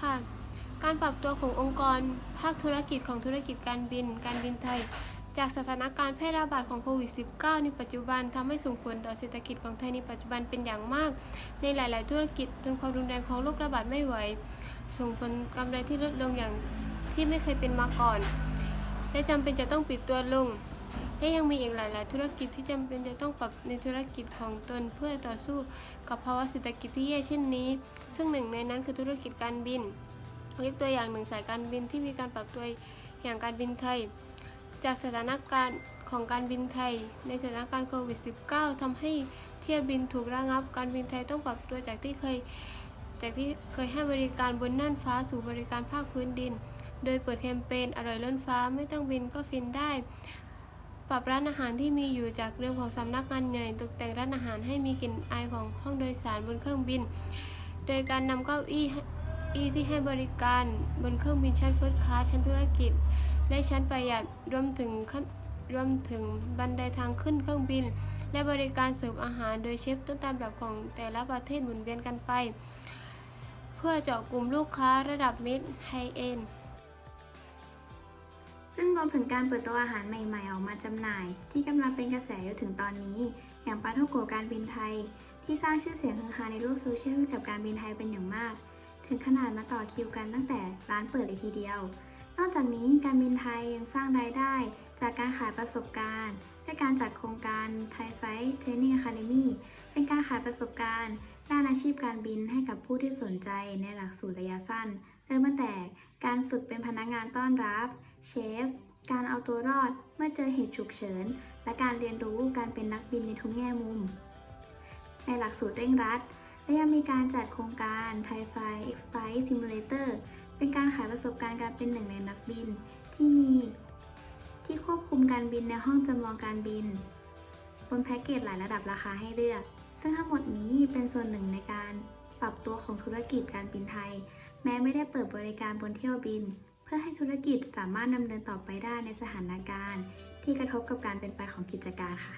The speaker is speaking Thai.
ค่ะ การปรับตัวขององค์กร ภาคธุรกิจของธุรกิจการบิน การบินไทย จากสถานการณ์แพร่ระบาดของโควิด -19 ในปัจจุบันทำให้ส่งผลต่อเศรษฐกิจของไทยในปัจจุบันเป็นอย่างมาก ในหลาย ๆ ธุรกิจจนความรุนแรงของโรคระบาดไม่ไหว ส่งผลกำไรที่ลดลงอย่างที่ไม่เคยเป็นมาก่อน และจำเป็นจะต้องปิดตัวลงและยังมีอีกหลาย ๆ ธุรกิจที่จำเป็นจะต้องปรับในธุรกิจของตนเพื่อต่อสู้กับภาวะเศรษฐกิจที่แย่เช่นนี้ ซึ่งหนึ่งในนั้นคือธุรกิจการบินยกตัวอย่างหนึ่งสายการบินที่มีการปรับตัวอย่างการบินไทย จากสถานการณ์ของการบินไทย ในสถานการณ์โควิด -19 ทำให้เที่ยวบินถูกระงับ การบินไทยต้องปรับตัวจากที่เคยจากที่เคยให้บริการบนน่านฟ้าสู่บริการภาคพื้นดิน โดยเปิดแคมเปญอร่อยล้นฟ้าไม่ต้องบินก็ฟินได้ ปรับร้านอาหารที่มีอยู่จากเรื่องของสำนักงานใหญ่ตกแต่งร้านอาหารให้มีกลิ่นอายของห้องโดยสารบนเครื่องบิน โดยการนำเก้าอี้อี้ที่ให้บริการบนเครื่องบินชั้นเฟิร์สคลาสชั้นธุรกิจ และชั้นประหยัดรวมถึงรวมถึงบันไดทางขึ้นเครื่องบิน และบริการเสิร์ฟอาหารโดยเชฟต้นตำรับของแต่ละประเทศหมุนเวียนกันไป เพื่อเจาะกลุ่มลูกค้าระดับมิดไฮเอ็นซึ่งรวมถึงการเปิดตัวอาหารใหม่ๆ ออกมาจำหน่าย ที่กำลังเป็นกระแสอยู่ถึงตอนนี้ อย่างปาท่องโกการบินไทย ที่สร้างชื่อเสียงฮือฮาในโลกโซเชียลให้กับการบินไทยเป็นอย่างมาก ถึงขนาดมาต่อคิวกันตั้งแต่ร้านเปิดเลยทีเดียว นอกจากนี้การบินไทยยังสร้างรายได้ จากการขายประสบการณ์ด้วยการจัดโครงการไทยไฟท์เทรนนิ่งอะคาเดมี่เป็นการขายประสบการณ์ ด้านอาชีพการบินให้กับผู้ที่สนใจในหลักสูตรระยะสั้น เริ่มตั้งแต่การฝึกเป็นพนักงานต้อนรับ เชฟ การเอาตัวรอดเมื่อเจอเหตุฉุกเฉิน และการเรียนรู้การเป็นนักบินในทุกแง่มุม ในหลักสูตรเร่งรัด และยังมีการจัดโครงการ Thai Fly e x p i r e Simulator เป็นการขายประสบการณ์การเป็นหนึ่งในนักบิน ที่มีที่ควบคุมการบินในห้องจำลองการบิน บนแพ็กเกจหลายระดับราคาให้เลือก ซึ่งทั้งหมดนี้เป็นส่วนหนึ่งในการปรับตัวของธุรกิจการบินไทย แม้ไม่ได้เปิดบริการบนเที่ยวบิน เพื่อให้ธุรกิจสามารถดำเนินต่อไปได้ในสถานการณ์ ที่กระทบกับการเป็นไปของกิจการค่ะ